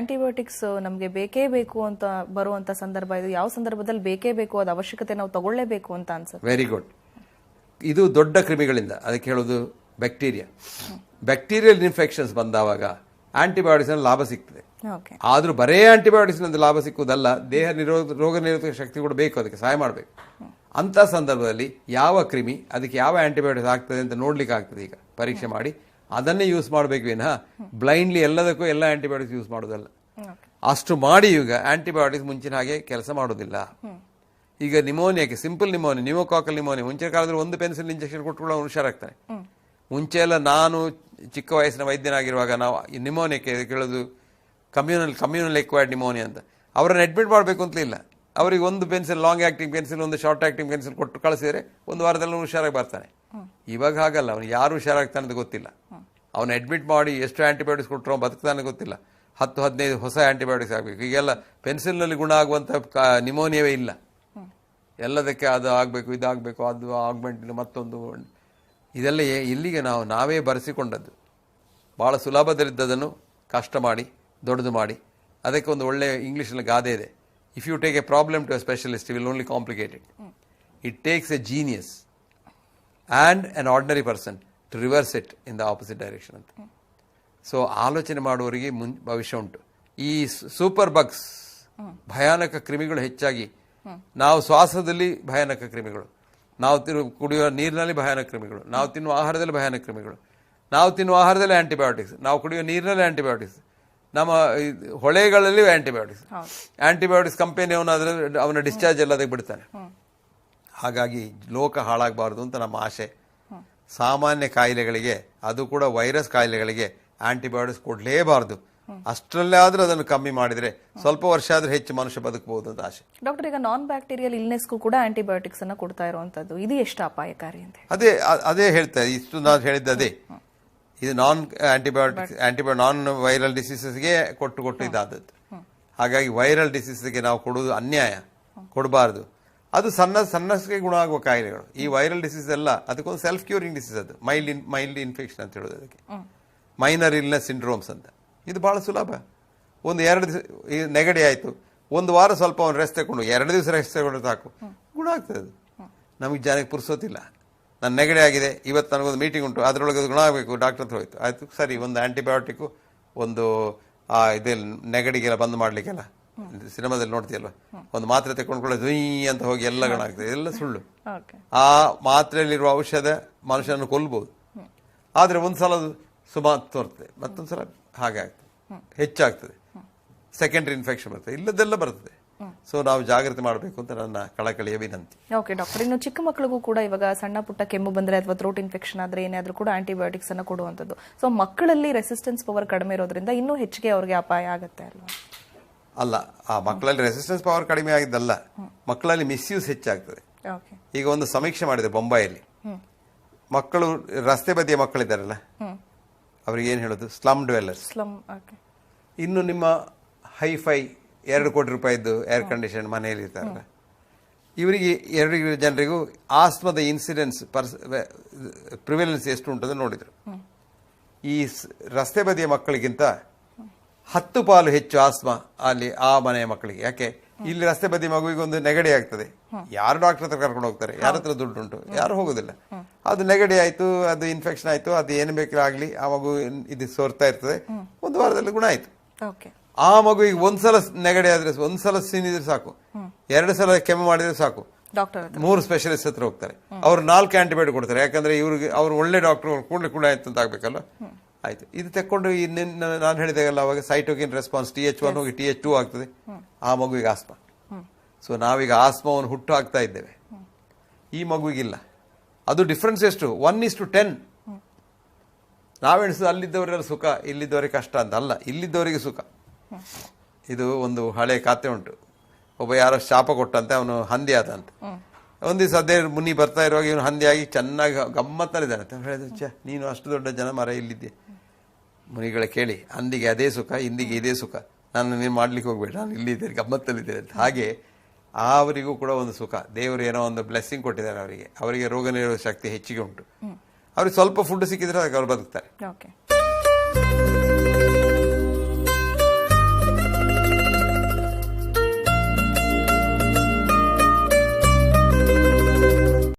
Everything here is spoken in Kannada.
ಆಂಟಿಬಯೋಟಿಕ್ಸ್ ನಮಗೆ ಬೇಕೇ ಬೇಕು ಅಂತ ಬರುವಂತ ಸಂದರ್ಭ ಇದು ಯಾವ ಸಂದರ್ಭದಲ್ಲಿ ಬೇಕೇ ಬೇಕು ಅದ ಅವಶ್ಯಕತೆ ನಾವು ತಗೊಳ್ಳೇಬೇಕು ಅಂತ ಅನ್ಸುತ್ತೆ. ವೆರಿ ಗುಡ್ ಇದು ದೊಡ್ಡ ಕ್ರಿಮಿಗಳಿಂದ ಅದಕ್ಕೆ ಹೇಳೋದು ಬ್ಯಾಕ್ಟೀರಿಯಾ. ಬ್ಯಾಕ್ಟೀರಿಯಲ್ ಇನ್ಫೆಕ್ಷನ್ಸ್ ಬಂದಾವಾಗ ಆಂಟಿಬಯೋಟಿಕ್ಸ್ ಲಾಭ ಸಿಗ್ತದೆ. ಆದ್ರೂ ಬರೇ ಆಂಟಿಬಯೋಟಿಕ್ಸ್ ಲಾಭ ಸಿಕ್ಕುವುದಲ್ಲ ದೇಹ ನಿರೋಧ ರೋಗ ನಿರೋಧಕ ಶಕ್ತಿ ಕೂಡ ಬೇಕು ಅದಕ್ಕೆ ಸಹಾಯ ಮಾಡಬೇಕು. ಅಂತ ಸಂದರ್ಭದಲ್ಲಿ ಯಾವ ಕ್ರಿಮಿ ಅದಕ್ಕೆ ಯಾವ ಆಂಟಿಬಯೋಟಿಕ್ಸ್ ಆಗ್ತದೆ ಅಂತ ನೋಡ್ಲಿಕ್ಕೆ ಆಗ್ತದೆ ಈಗ. ಪರೀಕ್ಷೆ ಮಾಡಿ ಅದನ್ನೇ ಯೂಸ್ ಮಾಡಬೇಕು ವಿನಃ. ಬ್ಲೈಂಡ್ಲಿ ಎಲ್ಲದಕ್ಕೂ ಎಲ್ಲ ಆಂಟಿಬಯೋಟಿಕ್ಸ್ ಯೂಸ್ ಮಾಡೋದಲ್ಲ. ಅಷ್ಟು ಮಾಡಿ ಈಗ ಆಂಟಿಬಯೋಟಿಕ್ಸ್ ಮುಂಚಿನ ಹಾಗೆ ಕೆಲಸ ಮಾಡೋದಿಲ್ಲ. ಈಗ ನಿಮೋನಿಯಾಕ್ಕೆ ಸಿಂಪಲ್ ನಿಮೋನಿಯಾ ನಿಮೋಕಾಕಲ್ ನಿಮೋನಿಯಾ ಮುಂಚೆ ಕಾಲದಲ್ಲಿ ಒಂದು ಪೆನ್ಸಿಲ್ ಇಂಜೆಕ್ಷನ್ ಕೊಟ್ಟು ಹುಷಾರಾಗ್ತಾನೆ. ಮುಂಚೆ ಎಲ್ಲ ನಾನು ಚಿಕ್ಕ ವಯಸ್ಸಿನ ವೈದ್ಯನಾಗಿರುವಾಗ ನಾವು ಈ ನಿಮೋನಿಯಾಕ್ಕೆ ಕೇಳೋದು ಕಮ್ಯೂನಲ್ ಕಮ್ಯೂನಲ್ ಎಕ್ವೈರ್ಡ್ ನಿಮೋನಿಯಾ ಅಂತ. ಅವರನ್ನು ಅಡ್ಮಿಟ್ ಮಾಡಬೇಕು ಅಂತ ಇಲ್ಲ. ಅವರಿಗೆ ಒಂದು ಪೆನ್ಸಿಲ್ ಲಾಂಗ್ ಆಕ್ಟಿಂಗ್ ಪೆನ್ಸಿಲ್ ಒಂದು ಶಾರ್ಟ್ ಆಕ್ಟಿಂಗ್ ಪೆನ್ಸಿಲ್ ಕೊಟ್ಟು ಕಳಿಸಿದರೆ ಒಂದು ವಾರದಲ್ಲಿ ಹುಷಾರಾಗಿ ಬರ್ತಾನೆ. ಇವಾಗ ಹಾಗಲ್ಲ ಅವನು ಯಾರು ಹುಷಾರಾಗ್ತಾನೆ ಅಂತ ಗೊತ್ತಿಲ್ಲ. ಅವನು ಅಡ್ಮಿಟ್ ಮಾಡಿ ಎಷ್ಟು ಆಂಟಿಬಯೋಟಿಕ್ಸ್ ಕೊಟ್ಟರು ಬದುಕ್ತಾನೆ ಗೊತ್ತಿಲ್ಲ. ಹತ್ತು, ಹದಿನೈದು ಹೊಸ ಆಂಟಿಬಯೋಟಿಕ್ಸ್ ಆಗಬೇಕು. ಈಗೆಲ್ಲ ಪೆನ್ಸಿಲ್ನಲ್ಲಿ ಗುಣ ಆಗುವಂಥ ನಿಮೋನಿಯವೇ ಇಲ್ಲ. ಎಲ್ಲದಕ್ಕೆ ಅದು ಆಗಬೇಕು, ಇದಾಗಬೇಕು, ಅದು ಆಗ್ಮೆಂಟ್ ಮತ್ತೊಂದು ಇದೆಲ್ಲ ಇಲ್ಲಿಗೆ ನಾವು, ನಾವೇ ಬರೆಸಿಕೊಂಡದ್ದು. ಭಾಳ ಸುಲಭದಲ್ಲಿದ್ದದನ್ನು ಕಷ್ಟ ಮಾಡಿ, ದೊಡ್ಡದು ಮಾಡಿ. ಅದಕ್ಕೆ ಒಂದು ಒಳ್ಳೆಯ ಇಂಗ್ಲೀಷಲ್ಲಿ ಗಾದೆ ಇದೆ. If you take a problem to a specialist will only complicated it takes a genius and an ordinary person to reverse it in the opposite direction ಅಂತ ಸೊ ಆಲೋಚನೆ ಮಾಡುವವರಿಗೆ ಮುಂ ಭವಿಷ್ಯ ಉಂಟು ಈ ಸೂಪರ್ ಬಗ್ಸ್ ಭಯಾನಕ ಕ್ರಿಮಿಗಳು ಹೆಚ್ಚಾಗಿ ನಾವು ಶ್ವಾಸದಲ್ಲಿ ಭಯಾನಕ ಕ್ರಿಮಿಗಳು ನಾವು ತಿನ್ನು ಕುಡಿಯುವ ನೀರಿನಲ್ಲಿ ಭಯಾನಕ ಕ್ರಿಮಿಗಳು ನಾವು ತಿನ್ನುವ ಆಹಾರದಲ್ಲಿ ಭಯಾನಕ ಕ್ರಿಮಿಗಳು ನಾವು ತಿನ್ನುವ ಆಹಾರದಲ್ಲಿ ಆಂಟಿಬಯೋಟಿಕ್ಸ್ ನಾವು ಕುಡಿಯುವ ನೀರಿನಲ್ಲಿ ಆಂಟಿಬಯೋಟಿಕ್ಸ್ ನಮ್ಮ ಹೊಳೆಗಳಲ್ಲಿ ಆಂಟಿಬಯೋಟಿಕ್ಸ್ ಆಂಟಿಬಯೋಟಿಕ್ಸ್ ಕಂಪೆನಿ ಅವನಾದ್ರೆ ಅವನ ಡಿಸ್ಚಾರ್ಜ್ ಎಲ್ಲದಕ್ಕೆ ಬಿಡ್ತಾನೆ. ಹಾಗಾಗಿ ಲೋಕ ಹಾಳಾಗಬಾರ್ದು ಅಂತ ನಮ್ಮ ಆಸೆ. ಸಾಮಾನ್ಯ ಕಾಯಿಲೆಗಳಿಗೆ ಅದು ಕೂಡ ವೈರಸ್ ಕಾಯಿಲೆಗಳಿಗೆ ಆಂಟಿಬಯೋಟಿಕ್ಸ್ ಕೊಡಲೇಬಾರ್ದು. ಅಷ್ಟರಲ್ಲೇ ಆದ್ರೂ ಅದನ್ನು ಕಮ್ಮಿ ಮಾಡಿದ್ರೆ ಸ್ವಲ್ಪ ವರ್ಷ ಆದ್ರೆ ಹೆಚ್ಚು ಮನುಷ್ಯ ಬದುಕಬಹುದು ಅಂತ ಆಸೆ. ಡಾಕ್ಟರ್ ಈಗ ನಾನ್ ಬ್ಯಾಕ್ಟೀರಿಯಲ್ ಇಲ್ನೆಸ್ಗೂ ಕೂಡ ಆಂಟಿಬಯೋಟಿಕ್ಸ್ ಅನ್ನು ಕೊಡ್ತಾ ಇರುವಂಥದ್ದು ಇದು ಎಷ್ಟು ಅಪಾಯಕಾರಿ ಅಂತ ಅದೇ ಅದೇ ಹೇಳ್ತಾ ಇಷ್ಟು ನಾನು ಹೇಳಿದ್ದು ಅದೇ. ಇದು ನಾನ್ ಆಂಟಿಬಯೋಟಿಕ್ಸ್ ಆಂಟಿಬಯೋ ನಾನ್ ವೈರಲ್ ಡಿಸೀಸಸ್ಗೆ ಕೊಟ್ಟು ಕೊಟ್ಟು ಇದಾದದ್ದು. ಹಾಗಾಗಿ ವೈರಲ್ ಡಿಸೀಸ್ಗೆ ನಾವು ಕೊಡೋದು ಅನ್ಯಾಯ. ಕೊಡಬಾರ್ದು. ಅದು ಸಣ್ಣ ಸಣ್ಣಕ್ಕೆ ಗುಣ ಆಗುವ ಕಾಯಿಲೆಗಳು. ಈ ವೈರಲ್ ಡಿಸೀಸ್ ಎಲ್ಲ ಅದಕ್ಕೊಂದು ಸೆಲ್ಫ್ ಕ್ಯೂರಿಂಗ್ ಡಿಸೀಸ್ ಅದು. ಮೈಲ್ಡ್ ಇನ್ ಮೈಲ್ಡ್ ಇನ್ಫೆಕ್ಷನ್ ಅಂತ ಹೇಳೋದು ಅದಕ್ಕೆ. ಮೈನರ್ ಇಲ್ನೆಸ್ ಸಿಂಡ್ರೋಮ್ಸ್ ಅಂತ. ಇದು ಭಾಳ ಸುಲಭ. ಒಂದು ಎರಡು ದಿವಸ ಈ ನೆಗಡಿ ಆಯಿತು. ಒಂದು ವಾರ ಸ್ವಲ್ಪ ಅವ್ನು ರೆಸ್ಟ್ ತಗೊಂಡು ಎರಡು ದಿವಸ ರೆಸ್ಟ್ ತಗೊಂಡು ಸಾಕು. ಗುಣ ಆಗ್ತದೆ ಅದು. ನಮಗೆ ಜನಕ್ಕೆ ಪುರ್ಸೋತಿಲ್ಲ ನಾನು ನೆಗಡಿ ಆಗಿದೆ ಇವತ್ತು ನನಗೊಂದು ಮೀಟಿಂಗ್ ಉಂಟು ಅದರೊಳಗೆ ಅದು ಗುಣ ಆಗಬೇಕು ಡಾಕ್ಟರ್ ಹತ್ರ ಹೋಯ್ತು. ಆಯ್ತು ಸರಿ ಒಂದು ಆ್ಯಂಟಿಬಯೋಟಿಕ್ಕು ಒಂದು ಇದೆಲ್ಲ ನೆಗಡಿಗೆಲ್ಲ ಬಂದ್ ಮಾಡ್ಲಿಕ್ಕೆಲ್ಲ. ಸಿನಿಮಾದಲ್ಲಿ ನೋಡ್ತೀಯಲ್ವ? ಒಂದು ಮಾತ್ರೆ ತಗೊಂಡ್ಕೊಳ್ಳೆ ದುಯ್ ಅಂತ ಹೋಗಿ ಎಲ್ಲ ಗಣ ಆಗ್ತದೆ. ಎಲ್ಲ ಸುಳ್ಳು. ಆ ಮಾತ್ರೆಯಲ್ಲಿರುವ ಔಷಧ ಮನುಷ್ಯನನ್ನು ಕೊಲ್ಬಹುದು ಆದ್ರೆ ಒಂದ್ಸಲ ಅದು ಸುಮಾರು ತೋರ್ತದೆ. ಮತ್ತೊಂದ್ಸಲ ಹಾಗೆ ಆಗ್ತದೆ. ಹೆಚ್ಚಾಗ್ತದೆ. ಸೆಕೆಂಡ್ರಿ ಇನ್ಫೆಕ್ಷನ್ ಬರ್ತದೆ. ಇಲ್ಲದೆಲ್ಲ ಬರ್ತದೆ. ಸೊ ನಾವು ಜಾಗೃತಿ ಮಾಡಬೇಕು ಅಂತ ನನ್ನ ಕಳಕಳಿಯ ವಿನಂತಿ. Okay doctor. ಇನ್ನು ಚಿಕ್ಕ ಮಕ್ಕಳಿಗೂ ಕೂಡ ಇವಾಗ ಸಣ್ಣ ಪುಟ್ಟ ಕೆಮ್ಮು ಬಂದ್ರೆ ಅಥವಾ ಥ್ರೋಟ್ ಇನ್ಫೆಕ್ಷನ್ ಆದ್ರೆ ಏನಾದ್ರೂ ಕೂಡ ಆಂಟಿಬಯೋಟಿಕ್ಸ್ ಅನ್ನ ಕೊಡುವಂತದ್ದು ಸೊ ಮಕ್ಕಳಲ್ಲಿ ರೆಸಿಸ್ಟೆನ್ಸ್ ಪವರ್ ಕಡಿಮೆ ಇರೋದ್ರಿಂದ ಇನ್ನೂ ಹೆಚ್ಚಿಗೆ ಅವ್ರಿಗೆ ಅಪಾಯ ಆಗುತ್ತೆ ಅಲ್ವಾ? ಅಲ್ಲ ಆ ಮಕ್ಕಳಲ್ಲಿ ರೆಸಿಸ್ಟೆನ್ಸ್ ಪವರ್ ಕಡಿಮೆ ಆಗಿದ್ದಲ್ಲ ಮಕ್ಕಳಲ್ಲಿ ಮಿಸ್ಯೂಸ್ ಹೆಚ್ಚಾಗ್ತದೆ. ಈಗ ಒಂದು ಸಮೀಕ್ಷೆ ಮಾಡಿದೆ ಬೊಂಬಾಯಲ್ಲಿ ಮಕ್ಕಳು ರಸ್ತೆ ಬದಿಯ ಮಕ್ಕಳಿದ್ದಾರಲ್ಲ ಅವ್ರಿಗೆ ಏನು ಹೇಳೋದು? ಸ್ಲಮ್ ಡ್ವೆಲ್ಲರ್ಸ್ ಇನ್ನು ನಿಮ್ಮ ಹೈಫೈ ಎರಡು ಕೋಟಿ ರೂಪಾಯಿದ್ದು ಏರ್ ಕಂಡೀಷನ್ ಮನೆಯಲ್ಲಿ ಇರ್ತಾರಲ್ಲ ಇವರಿಗೆ ಎರಡು ಜನರಿಗೂ ಆಸ್ಮದ ಇನ್ಸಿಡೆನ್ಸ್ ಪರ್ಸ್ ಪ್ರಿವೆಲೆನ್ಸ್ ಎಷ್ಟು ಉಂಟು ನೋಡಿದ್ರು. ಈ ರಸ್ತೆ ಬದಿಯ ಮಕ್ಕಳಿಗಿಂತ ಹತ್ತು ಪಾಲು ಹೆಚ್ಚು ಆಸ್ಮಾ ಅಲ್ಲಿ ಆ ಮನೆಯ ಮಕ್ಕಳಿಗೆ. ಯಾಕೆ? ಇಲ್ಲಿ ರಸ್ತೆ ಬದಿ ಮಗುವಿಗೆ ಒಂದು ನೆಗಡಿ ಆಗ್ತದೆ. ಯಾರು ಡಾಕ್ಟರ್ ಹತ್ರ ಕರ್ಕೊಂಡು ಹೋಗ್ತಾರೆ? ಯಾರ ಹತ್ರ ದುಡ್ಡು ಉಂಟು? ಯಾರು ಹೋಗುದಿಲ್ಲ. ಅದು ನೆಗಡಿ ಆಯ್ತು ಅದು ಇನ್ಫೆಕ್ಷನ್ ಆಯ್ತು ಅದು ಏನು ಬೇಕು ಆಗ್ಲಿ ಆ ಮಗು ಇದು ಸೋರ್ತಾ ಇರ್ತದೆ. ಒಂದು ವಾರದಲ್ಲಿ ಗುಣ ಆಯ್ತು. ಆ ಮಗುವಿಗೆ ಒಂದ್ಸಲ ನೆಗಡಿ ಆದ್ರೆ ಒಂದ್ಸಲ ಸೀನಿದ್ರೆ ಸಾಕು. ಎರಡು ಸಲ ಕೆಮ್ಮು ಮಾಡಿದ್ರೆ ಸಾಕು. ಮೂರು ಸ್ಪೆಷಲಿಸ್ಟ್ ಹತ್ರ ಹೋಗ್ತಾರೆ. ಅವ್ರು ನಾಲ್ಕು ಆಂಟಿಬಯೋಟಿಕ್ ಕೊಡ್ತಾರೆ. ಯಾಕಂದ್ರೆ ಇವ್ರಿಗೆ ಅವ್ರು ಒಳ್ಳೆ ಡಾಕ್ಟರ್ ಕೂಡಲೇ ಕೂಡ ಆಯ್ತು ಅಂತ ಆಗ್ಬೇಕಲ್ಲ ಆಯ್ತು. ಇದು ತೆಕ್ಕೊಂಡು ಈ ನಾನು ಹೇಳಿದಾಗಲ್ಲ ಅವಾಗ cytokine response T H one ಹೋಗಿ ಟಿ ಎಚ್ ಟು ಆಗ್ತದೆ. ಆ ಮಗುವಿಗೆ ಆಸ್ಮಾ. ಸೊ ನಾವೀಗ ಆಸ್ಮಾವನ್ನು ಹುಟ್ಟು ಹಾಕ್ತಾ ಇದ್ದೇವೆ ಈ ಮಗುವಿಗಿಲ್ಲ. ಅದು ಡಿಫ್ರೆನ್ಸ್ ಎಷ್ಟು? ಒನ್ ಇಸ್ ಟು ಟೆನ್ ನಾವೆಣಿಸೋದು ಅಲ್ಲಿದ್ದವರೆಲ್ಲ ಸುಖ ಇಲ್ಲಿದ್ದವರಿಗೆ ಕಷ್ಟ ಅಂತ ಅಲ್ಲ ಇಲ್ಲಿದ್ದವರಿಗೆ ಸುಖ. ಇದು ಒಂದು ಹಳೆ ಖಾತೆ ಉಂಟು. ಒಬ್ಬ ಯಾರೋ ಶಾಪ ಕೊಟ್ಟಂತೆ ಅವನು ಹಂದಿ ಆದಂತೆ. ಒಂದು ದಿವಸ ಅದೇ ಮುನಿ ಬರ್ತಾ ಇರುವಾಗ ಇವನು ಹಂದಿಯಾಗಿ ಚೆನ್ನಾಗಿ ಗಮ್ಮತ್ತಲ್ಲಿದ್ದಾನೆ. ಅಂತ ಹೇಳಿದ್ರು ಛೆ ನೀನು ಅಷ್ಟು ದೊಡ್ಡ ಜನ ಮರ ಇಲ್ಲಿದ್ದೆ ಮುನಿಗಳ ಕೇಳಿ ಅಂದಿಗೆ ಅದೇ ಸುಖ ಇಂದಿಗೆ ಇದೇ ಸುಖ. ನಾನು ನೀನು ಮಾಡ್ಲಿಕ್ಕೆ ಹೋಗ್ಬೇಡ ನಾನು ಇಲ್ಲಿದ್ದೇನೆ ಗಮ್ಮತ್ತಲ್ಲಿದ್ದೇನೆ ಅಂತ. ಹಾಗೆ ಅವರಿಗೂ ಕೂಡ ಒಂದು ಸುಖ. ದೇವರು ಏನೋ ಒಂದು ಬ್ಲೆಸ್ಸಿಂಗ್ ಕೊಟ್ಟಿದ್ದಾರೆ ಅವರಿಗೆ. ಅವರಿಗೆ ರೋಗ ನಿರೋಧಕ ಶಕ್ತಿ ಹೆಚ್ಚಿಗೆ ಉಂಟು. ಅವ್ರಿಗೆ ಸ್ವಲ್ಪ ಫುಡ್ ಸಿಕ್ಕಿದ್ರೆ ಅದಕ್ಕೆ ಅವ್ರು ಬದುಕ್ತಾರೆ.